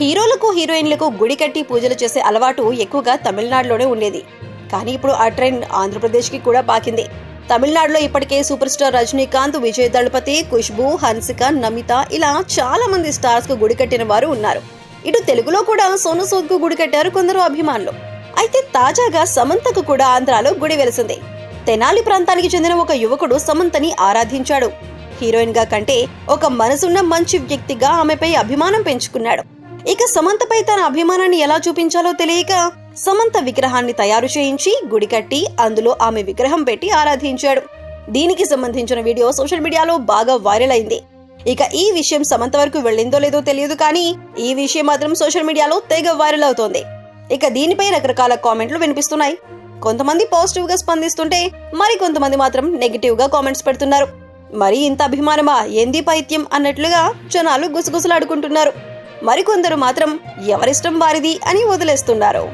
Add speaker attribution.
Speaker 1: హీరోలకు హీరోయిన్లకు గుడి కట్టి పూజలు చేసే అలవాటు ఎక్కువగా తమిళనాడులోనే ఉండేది. కానీ ఇప్పుడు ఆ ట్రెండ్ ఆంధ్రప్రదేశ్కి కూడా పాకింది. తమిళనాడులో ఇప్పటికే సూపర్ స్టార్ రజనీకాంత్ విజయ్ దళపతి ఖుష్బు హన్సిక నమిత ఇలా చాలా మంది స్టార్స్కు గుడి కట్టిన వారు ఉన్నారు. ఇటు తెలుగులో కూడా సోను సూద్కు గుడి కట్టారు కొందరు అభిమానులు. అయితే తాజాగా సమంతకు కూడా ఆంధ్రాలో గుడి వెలిసింది. తెనాలి ప్రాంతానికి చెందిన ఒక యువకుడు సమంతని ఆరాధించాడు. హీరోయిన్గా కంటే ఒక మనసున్న మంచి వ్యక్తిగా ఆమెపై అభిమానం పెంచుకున్నాడు. ఇక సమంతపై తన అభిమానాన్ని ఎలా చూపించాలో తెలియక సమంత విగ్రహాన్ని తయారు చేయించి గుడి కట్టి అందులో ఆమె విగ్రహం పెట్టి ఆరాధించాడు. దీనికి సంబంధించిన వీడియో సోషల్ మీడియాలో బాగా వైరల్ అయింది. ఇక ఈ విషయం సమంత వరకు వెళ్ళిందో లేదో తెలియదు కానీ ఈ విషయం మాత్రం సోషల్ మీడియాలో తెగ వైరల్ అవుతోంది. ఇక దీనిపై రకరకాల కామెంట్లు వినిపిస్తున్నాయి. కొంతమంది పాజిటివ్గా స్పందిస్తుంటే మరి కొంతమంది మాత్రం నెగిటివ్గా కామెంట్స్ పెడుతున్నారు. మరి ఇంత అభిమానమా? ఏంది పైత్యం? అన్నట్లుగా జనాలు గుసగుసలాడుకుంటున్నారు. మరికొందరు మాత్రం ఎవరిష్టం వారిది అని వదిలేస్తున్నారు.